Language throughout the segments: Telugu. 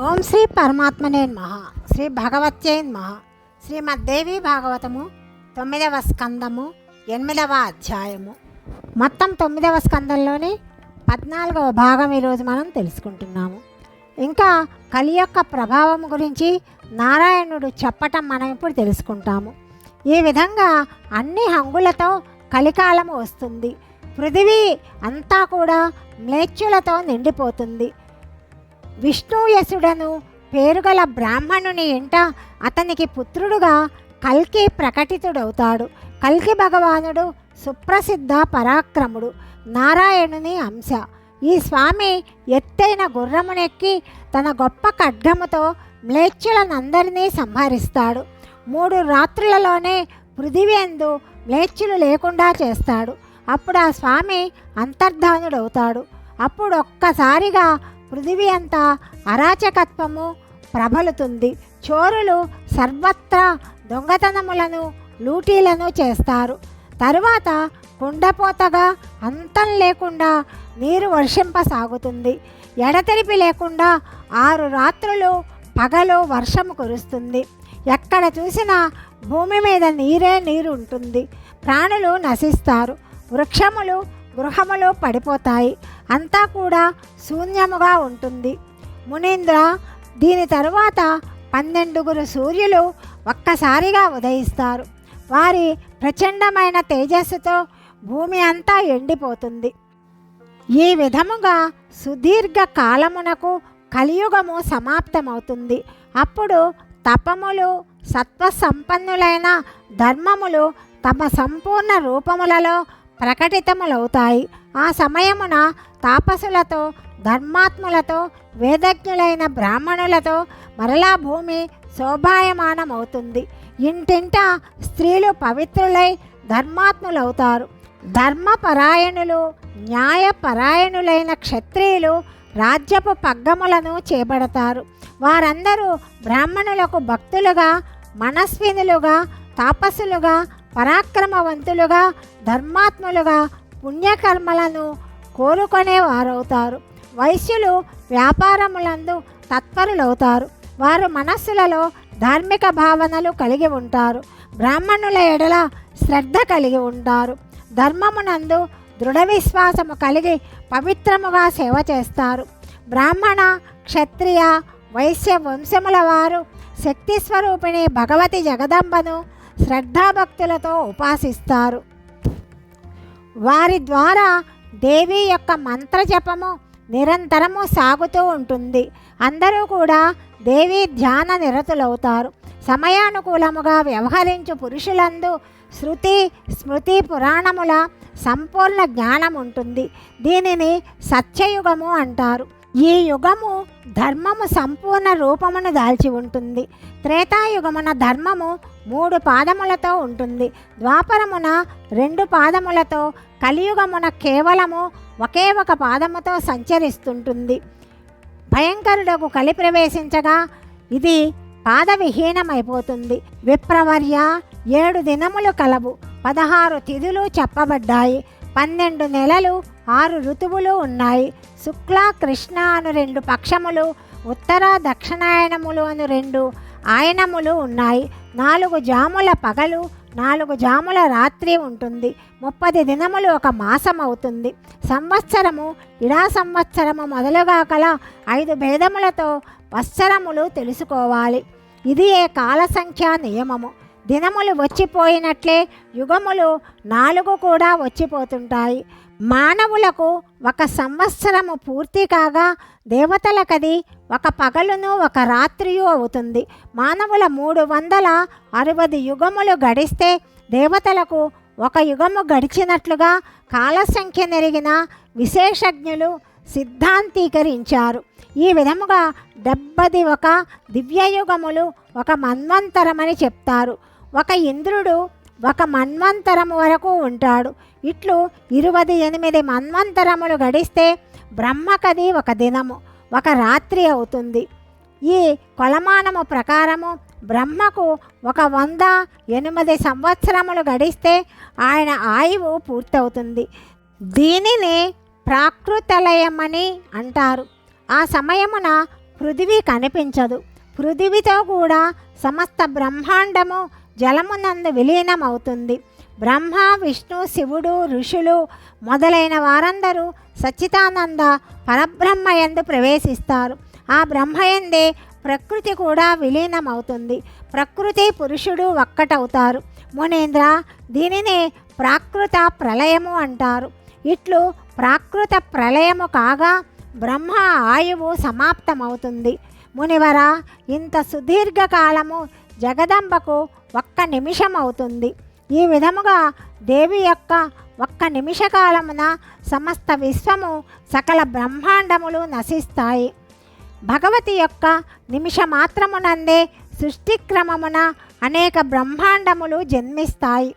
ఓం శ్రీ పరమాత్మనే మహా శ్రీ భగవత్యై మహా శ్రీమద్దేవి భాగవతము తొమ్మిదవ స్కందము ఎనిమిదవ అధ్యాయము. మొత్తం తొమ్మిదవ స్కందంలోని పద్నాలుగవ భాగం ఈరోజు మనం తెలుసుకుంటున్నాము. ఇంకా కలి యొక్క ప్రభావం గురించి నారాయణుడు చెప్పటం మనం ఇప్పుడు తెలుసుకుంటాము. ఈ విధంగా అన్ని హంగులతో కలికాలము వస్తుంది. పృథివీ అంతా కూడా మ్లేచ్చులతో నిండిపోతుంది. విష్ణుయసుడను పేరుగల బ్రాహ్మణుని ఇంట అతనికి పుత్రుడుగా కల్కి ప్రకటితుడవుతాడు. కల్కి భగవానుడు సుప్రసిద్ధ పరాక్రముడు నారాయణుని అంశ. ఈ స్వామి ఎత్తైన గుర్రమునెక్కి తన గొప్ప ఖడ్గముతో మ్లేచ్చులనందరినీ సంహరిస్తాడు. మూడు రాత్రులలోనే పృథివేందు మ్లేచ్చులు లేకుండా చేస్తాడు. అప్పుడు ఆ స్వామి అంతర్ధానుడవుతాడు. అప్పుడు ఒక్కసారిగా పృథివీ అంతా అరాచకత్వము ప్రబలుతుంది. చోరులు సర్వత్రా దొంగతనములను లూటీలను చేస్తారు. తరువాత కుండపోతగా అంతం లేకుండా నీరు వర్షింపసాగుతుంది. ఎడతెరిపి లేకుండా ఆరు రాత్రులు పగలు వర్షం కురుస్తుంది. ఎక్కడ చూసినా భూమి మీద నీరే నీరు ఉంటుంది ప్రాణులు నశిస్తారు. వృక్షములు గృహములు పడిపోతాయి. అంతా కూడా శూన్యముగా ఉంటుంది. మునీంద్ర దీని తరువాత పన్నెండుగురు సూర్యులు ఒక్కసారిగా ఉదయిస్తారు. వారి ప్రచండమైన తేజస్సుతో భూమి అంతా ఎండిపోతుంది. ఈ విధముగా సుదీర్ఘ కాలమునకు కలియుగము సమాప్తమవుతుంది. అప్పుడు తపములు సత్వసంపన్నులైన ధర్మములు తమ సంపూర్ణ రూపములలో ప్రకటితములవుతాయి. ఆ సమయమున తాపసులతో ధర్మాత్ములతో వేదజ్ఞులైన బ్రాహ్మణులతో మరలా భూమి శోభాయమానమవుతుంది. ఇంటింట స్త్రీలు పవిత్రులై ధర్మాత్ములవుతారు. ధర్మపరాయణులు న్యాయపరాయణులైన క్షత్రియులు రాజ్యపు పగ్గములను చేపడతారు. వారందరూ బ్రాహ్మణులకు భక్తులుగా మనస్వినులుగా తాపసులుగా పరాక్రమవంతులుగా ధర్మాత్ములుగా పుణ్యకర్మలను కోరుకునేవారవుతారు వైశ్యులు వ్యాపారములందు తత్పరులవుతారు. వారు మనస్సులలో ధార్మిక భావనలు కలిగి ఉంటారు. బ్రాహ్మణుల ఎడల శ్రద్ధ కలిగి ఉంటారు. ధర్మమునందు దృఢ విశ్వాసము కలిగి పవిత్రముగా సేవ చేస్తారు. బ్రాహ్మణ క్షత్రియ వైశ్య వంశముల వారు శక్తి స్వరూపిణి భగవతి జగదంబను శ్రద్ధాభక్తులతో ఉపాసిస్తారు. వారి ద్వారా దేవి యొక్క మంత్రజపము నిరంతరము సాగుతూ ఉంటుంది. అందరూ కూడా దేవి ధ్యాన నిరతులవుతారు. సమయానుకూలముగా వ్యవహరించు పురుషులందు శృతి స్మృతి పురాణముల సంపూర్ణ జ్ఞానం ఉంటుంది దీనిని సత్యయుగము అంటారు. ఈ యుగము ధర్మము సంపూర్ణ రూపమును దాల్చి ఉంటుంది. త్రేతాయుగమున ధర్మము మూడు పాదములతో ఉంటుంది. ద్వాపరమున రెండు పాదములతో కలియుగమున కేవలము ఒకే ఒక పాదముతో సంచరిస్తుంటుంది. భయంకరుడకు కలి ప్రవేశించగా ఇది పాదవిహీనమైపోతుంది. విప్రవర్య ఏడు దినములు కలవు. పదహారు తిథులు చెప్పబడ్డాయి. పన్నెండు నెలలు ఆరు ఋతువులు ఉన్నాయి. శుక్ల కృష్ణ అను రెండు పక్షములు ఉత్తర దక్షిణాయనములు అను రెండు ఆయనములు ఉన్నాయి. నాలుగు జాముల పగలు నాలుగు జాముల రాత్రి ఉంటుంది. ముప్పది దినములు ఒక మాసం అవుతుంది సంవత్సరము ఇడా సంవత్సరము మొదలుగా కల ఐదు భేదములతో వత్సరములు తెలుసుకోవాలి. ఇది ఏ కాల సంఖ్యా నియమము? దినములు వచ్చిపోయినట్లే యుగములు నాలుగు కూడా వచ్చిపోతుంటాయి. మానవులకు ఒక సంవత్సరము పూర్తి కాగా దేవతలకది ఒక పగలును ఒక రాత్రియు అవుతుంది. మానవుల మూడు వందల అరవది యుగములు గడిస్తే దేవతలకు ఒక యుగము గడిచినట్లుగా కాలసంఖ్య నెరిగిన విశేషజ్ఞులు సిద్ధాంతీకరించారు. ఈ విధముగా డెబ్బది ఒక దివ్యయుగములు ఒక మన్వంతరమని చెప్తారు. ఒక ఇంద్రుడు ఒక మన్వంతరము వరకు ఉంటాడు. ఇట్లు ఇరవై ఎనిమిది మన్వంతరములు గడిస్తే బ్రహ్మకది ఒక దినము ఒక రాత్రి అవుతుంది. ఈ కొలమానము ప్రకారము బ్రహ్మకు ఒక వంద ఎనిమిది సంవత్సరములు గడిస్తే ఆయన ఆయువు పూర్తవుతుంది. దీనిని ప్రాకృతలయమని అంటారు. ఆ సమయమున పృథివీ కనిపించదు. పృథివితో కూడా సమస్త బ్రహ్మాండము జలమునందు విలీనమవుతుంది. బ్రహ్మ విష్ణు శివుడు ఋషులు మొదలైన వారందరూ సచ్చితానంద పరబ్రహ్మయందు ప్రవేశిస్తారు. ఆ బ్రహ్మయందే ప్రకృతి కూడా విలీనమవుతుంది. ప్రకృతి పురుషుడు ఒక్కటవుతారు. మునేంద్ర దీనినే ప్రాకృత ప్రళయము అంటారు. ఇట్లు ప్రాకృత ప్రళయము కాగా బ్రహ్మ ఆయువు సమాప్తమవుతుంది. మునివర ఇంత సుదీర్ఘకాలము జగదంబకు ఒక్క నిమిషం అవుతుంది ఈ విధముగా దేవి యొక్క ఒక్క నిమిషకాలమున సమస్త విశ్వము సకల బ్రహ్మాండములు నశిస్తాయి. భగవతి యొక్క నిమిష మాత్రమునందే సృష్టి క్రమమున అనేక బ్రహ్మాండములు జన్మిస్తాయి.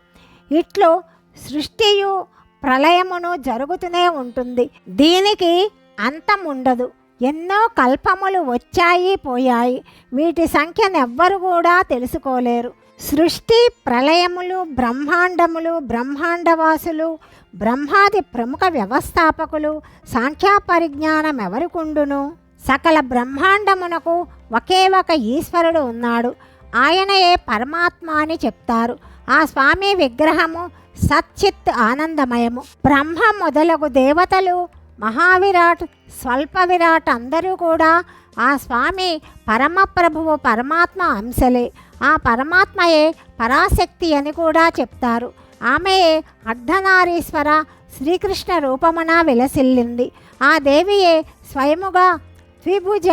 ఇట్లు సృష్టియు ప్రళయమును జరుగుతూనే ఉంటుంది. దీనికి అంతం ఉండదు ఎన్నో కల్పములు వచ్చాయి పోయాయి. వీటి సంఖ్యనెవ్వరు కూడా తెలుసుకోలేరు. సృష్టి ప్రళయములు బ్రహ్మాండములు బ్రహ్మాండవాసులు బ్రహ్మాది ప్రముఖ వ్యవస్థాపకులు సాంఖ్యా పరిజ్ఞానం ఎవరికుండును సకల బ్రహ్మాండమునకు ఒకే ఒక ఈశ్వరుడు ఉన్నాడు. ఆయనయే పరమాత్మ అని చెప్తారు. ఆ స్వామి విగ్రహము సచ్చిత్ ఆనందమయము. బ్రహ్మ మొదలగు దేవతలు మహావిరాట్ స్వల్ప విరాట్ అందరూ కూడా ఆ స్వామి పరమప్రభువు పరమాత్మ అంశలే ఆ పరమాత్మయే పరాశక్తి అని కూడా చెప్తారు. ఆమెయే అర్ధనారీశ్వర శ్రీకృష్ణ రూపమున విలసిల్లింది. ఆ దేవియే స్వయముగా ద్విభుజ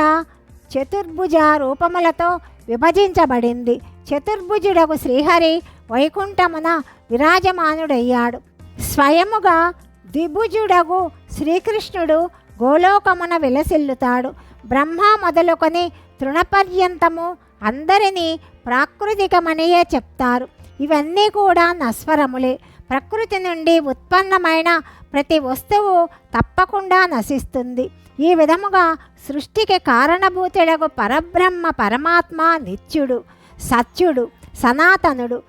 చతుర్భుజ రూపములతో విభజించబడింది. చతుర్భుజుడకు శ్రీహరి వైకుంఠమున విరాజమానుడయ్యాడు. స్వయముగా ద్విభుజుడగు శ్రీకృష్ణుడు గోలోకమున విలసిల్లుతాడు. బ్రహ్మ మొదలుకొని తృణపర్యంతము అందరినీ ప్రాకృతికమనియే చెప్తారు. ఇవన్నీ కూడా నస్వరములే ప్రకృతి నుండి ఉత్పన్నమైన ప్రతి వస్తువు తప్పకుండా నశిస్తుంది. ఈ విధముగా సృష్టికి కారణభూతుడకు పరబ్రహ్మ పరమాత్మ నిత్యుడు సత్యుడు సనాతనుడు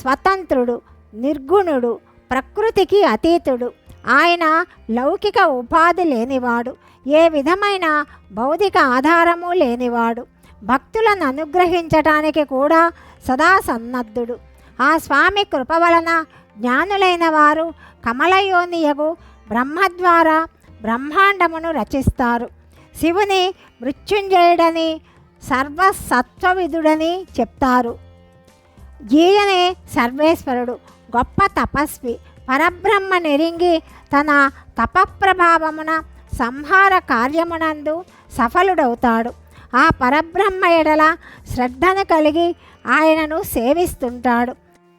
స్వతంత్రుడు నిర్గుణుడు ప్రకృతికి అతీతుడు. ఆయన లౌకిక ఉపాధి లేనివాడు ఏ విధమైన భౌతిక ఆధారము లేనివాడు భక్తులను అనుగ్రహించటానికి కూడా సదా సన్నద్ధుడు. ఆ స్వామి కృప వలన జ్ఞానులైన వారు కమలయోనియగు బ్రహ్మ ద్వారా బ్రహ్మాండమును రచిస్తారు. శివుని మృత్యుంజయుడని సర్వసత్వవిధుడని చెప్తారు. ఈయనే సర్వేశ్వరుడు గొప్ప తపస్వి. పరబ్రహ్మ నెరింగి తన తపప్రభావమున సంహార కార్యమునందు సఫలుడవుతాడు. ఆ పరబ్రహ్మ ఎడల శ్రద్ధను కలిగి ఆయనను సేవిస్తుంటాడు.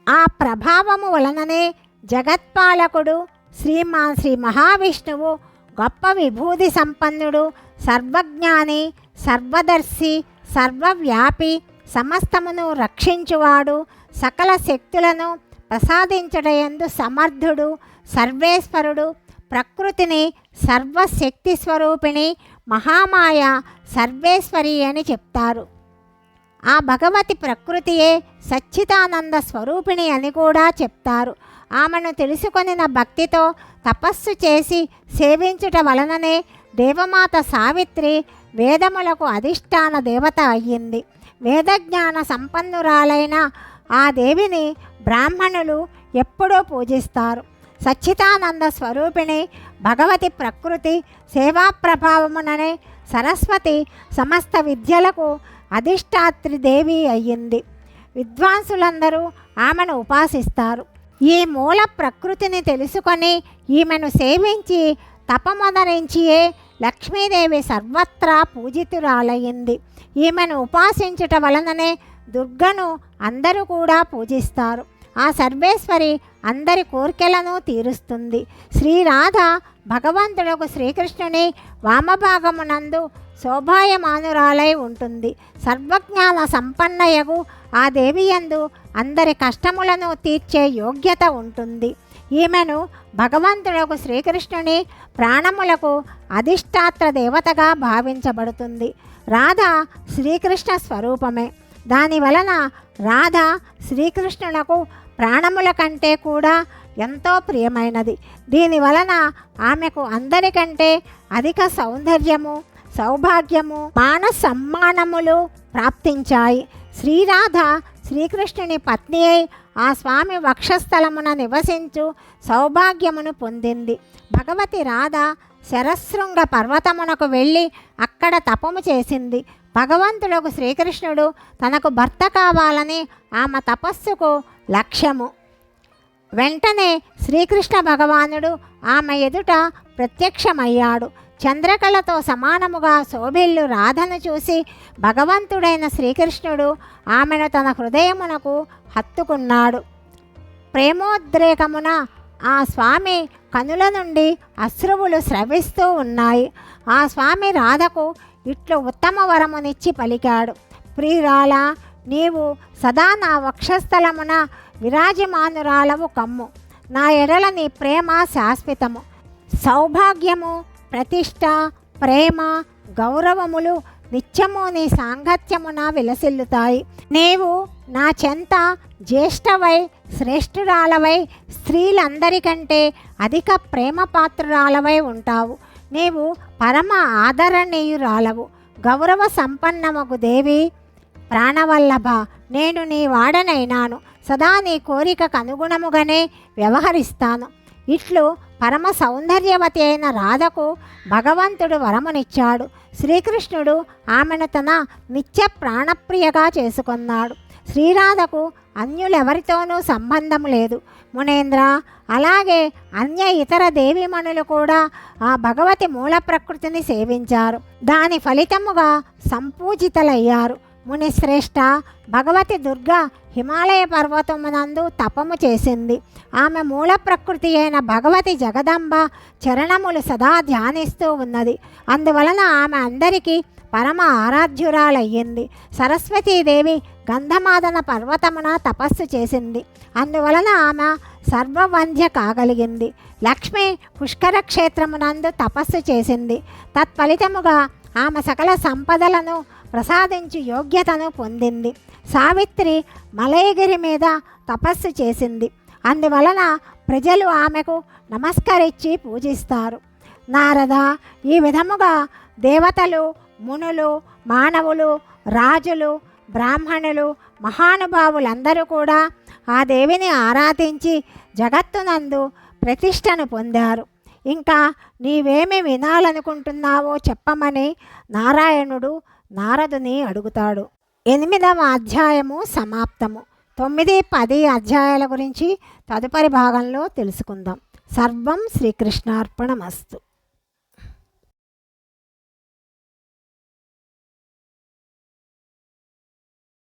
ఆ ప్రభావము వలననే జగత్పాలకుడు శ్రీమా శ్రీ మహావిష్ణువు గొప్ప విభూతి సంపన్నుడు సర్వజ్ఞాని సర్వదర్శి సర్వవ్యాపి సమస్తమును రక్షించువాడు సకల శక్తులను ప్రసాదించడయందు సమర్థుడు సర్వేశ్వరుడు ప్రకృతిని సర్వశక్తి స్వరూపిణి మహామాయ సర్వేశ్వరి అని చెప్తారు. ఆ భగవతి ప్రకృతియే సచ్చిదానంద స్వరూపిణి అని కూడా చెప్తారు. ఆమెను తెలుసుకొనిన భక్తితో తపస్సు చేసి సేవించుట వలననే దేవమాత సావిత్రి వేదములకు అధిష్టాన దేవత అయ్యింది. వేదజ్ఞాన సంపన్నురాలైన ఆ దేవిని బ్రాహ్మణులు ఎప్పుడూ పూజిస్తారు. సచ్చితానంద స్వరూపిణి భగవతి ప్రకృతి సేవా ప్రభావముననే సరస్వతి సమస్త విద్యలకు అధిష్టాత్రి దేవి అయ్యింది. విద్వాంసులందరూ ఆమెను ఉపాసిస్తారు. ఈ మూల ప్రకృతిని తెలుసుకొని ఈమెను సేవించి తపమొదరించియే లక్ష్మీదేవి సర్వత్రా పూజితురాలయ్యింది. ఈమెను ఉపాసించుట వలననే దుర్గను అందరూ కూడా పూజిస్తారు. ఆ సర్వేశ్వరి అందరి కోరికలను తీరుస్తుంది. శ్రీరాధ భగవంతుడకు శ్రీకృష్ణుని వామభాగమునందు శోభాయమానురాలై ఉంటుంది. సర్వజ్ఞాన సంపన్నయగు ఆ దేవియందు అందరి కష్టములను తీర్చే యోగ్యత ఉంటుంది. ఈమెను భగవంతుడకు శ్రీకృష్ణుని ప్రాణములకు అధిష్టాత్ర దేవతగా భావించబడుతుంది. రాధ శ్రీకృష్ణ స్వరూపమే. దాని వలన రాధ శ్రీకృష్ణులకు ప్రాణముల కంటే కూడా ఎంతో ప్రియమైనది. దీని వలన ఆమెకు అందరికంటే అధిక సౌందర్యము సౌభాగ్యము మాన సమ్మానములు ప్రాప్తించాయి. శ్రీరాధ శ్రీకృష్ణుని పత్ని అయి ఆ స్వామి వక్షస్థలమున నివసించు సౌభాగ్యమును పొందింది. భగవతి రాధ శరశృంగ పర్వతమునకు వెళ్ళి అక్కడ తపము చేసింది. భగవంతుడకు శ్రీకృష్ణుడు తనకు భర్త కావాలని ఆమె తపస్సుకు లక్ష్యము. వెంటనే శ్రీకృష్ణ భగవానుడు ఆమె ఎదుట ప్రత్యక్షమయ్యాడు. చంద్రకళతో సమానముగా శోభిల్లు రాధను చూసి భగవంతుడైన శ్రీకృష్ణుడు ఆమెను తన హృదయమునకు హత్తుకున్నాడు. ప్రేమోద్రేకమున ఆ స్వామి కనుల నుండి అశ్రువులు స్రవిస్తూ ఉన్నాయి. ఆ స్వామి రాధకు ఇట్లు ఉత్తమ వరమునిచ్చి పలికాడు. ప్రియురాల నీవు సదా నా వక్షస్థలమున విరాజమానురాలవు కమ్ము. నా ఎడల నీ ప్రేమ శాశ్వతము. సౌభాగ్యము ప్రతిష్ట ప్రేమ గౌరవములు నిత్యము నీ సాంగత్యమున విలసిల్లుతాయి. నీవు నా చెంత జ్యేష్ఠవై శ్రేష్ఠురాలవై స్త్రీలందరికంటే అధిక ప్రేమ పాత్రురాలవై ఉంటావు. నీవు పరమ ఆదరణీయురాలవు. గౌరవ సంపన్నమగు దేవి ప్రాణవల్లభ నేను నీ వాడనైనాను. సదా నీ కోరికకు అనుగుణముగానే వ్యవహరిస్తాను. ఇట్లు పరమ సౌందర్యవతి అయిన రాధకు భగవంతుడు వరమునిచ్చాడు. శ్రీకృష్ణుడు ఆమెను తన నిత్య ప్రాణప్రియగా చేసుకున్నాడు. శ్రీరాధకు అన్యులెవరితోనూ సంబంధం లేదు. మునేంద్ర అలాగే అన్య ఇతర దేవీమణులు కూడా ఆ భగవతి మూల ప్రకృతిని సేవించారు. దాని ఫలితముగా సంపూజితలయ్యారు. మునిశ్రేష్ఠ భగవతి దుర్గ హిమాలయ పర్వతమునందు తపము చేసింది. ఆమె మూల ప్రకృతి అయిన భగవతి జగదంబ చరణములు సదా ధ్యానిస్తూ ఉన్నది. అందువలన ఆమె అందరికీ పరమ ఆరాధ్యురాలయ్యింది. సరస్వతీదేవి గంధమాదన పర్వతమున తపస్సు చేసింది. అందువలన ఆమె సర్వవంధ్య కాగలిగింది. లక్ష్మి పుష్కర క్షేత్రమునందు తపస్సు చేసింది. తత్ఫలితముగా ఆమె సకల సంపదలను ప్రసాదించు యోగ్యతను పొందింది. సావిత్రి మలయగిరి మీద తపస్సు చేసింది. అందువలన ప్రజలు ఆమెకు నమస్కరించి పూజిస్తారు. నారద ఈ విధముగా దేవతలు మునులు మానవులు రాజులు బ్రాహ్మణులు మహానుభావులందరూ కూడా ఆ దేవిని ఆరాధించి జగత్తునందు ప్రతిష్టను పొందారు. ఇంకా నీవేమి వినాలనుకుంటున్నావో చెప్పమని నారాయణుడు నారదుని అడుగుతాడు. ఎనిమిదవ అధ్యాయము సమాప్తము. తొమ్మిది పది అధ్యాయాల గురించి తదుపరి భాగంలో తెలుసుకుందాం. సర్వం శ్రీకృష్ణార్పణమస్తు.